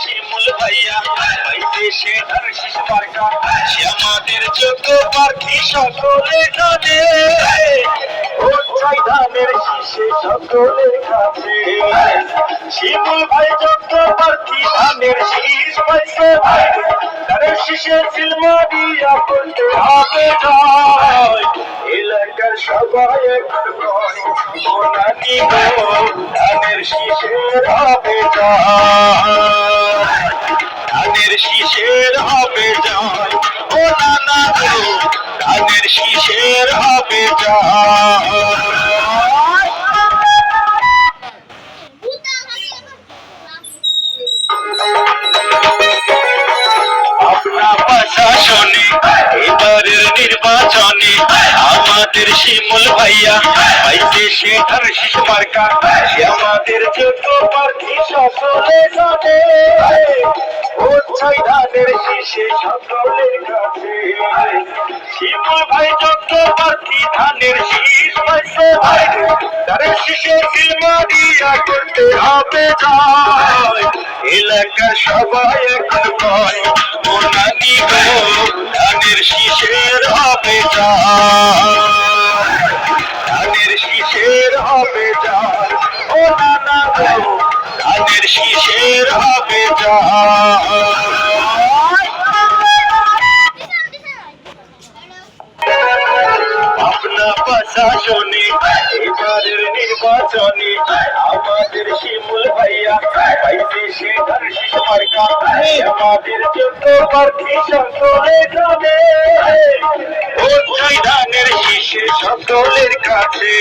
শিমুল ভাইয়া পাইতে সে ধার শীষ মার্কা সে আমাদের যোগ্য প্রার্থী সকলে জানে ধানের শীষে সকলের কাছে শিমুল ভাই যোগ্য প্রার্থী ধানের শীষ পাইছে ধানের শীষে সিলমারিয়া করতে হবে জয় এলাকার সবাই এখন ধানের শীষের হবে জয় ধানের শীষের হবে জয় ও না না গো ধানের শীষের হবে জয় প্রশাসনে এবারের শিমুল ভাইয়া পাইতে সে ধার শীষ মার্কা। আমাদের যোগ্য প্রার্থী সকলে চাই শিমুল ভাই প্রার্থী ধানের শীষ পাইছে ভাই। ধানের শীষে সিলমারিয়া করতে হবে যায়। এলাকার সবাই এখন কয় মোনা নিব ধানের শীষের হবে যায়। ধানের শীষের হবে গো, ধানের শীষের হবে যায়। প্রশাসনে এবারের নির্বাচনে। আমাদের শিমুল ভাইয়া পাইতে সে ধর্ষিত মার্কা। আমাদের যোগ্য প্রার্থী সকলে জানে ভোট ধানের শীষে সকলের কাছে।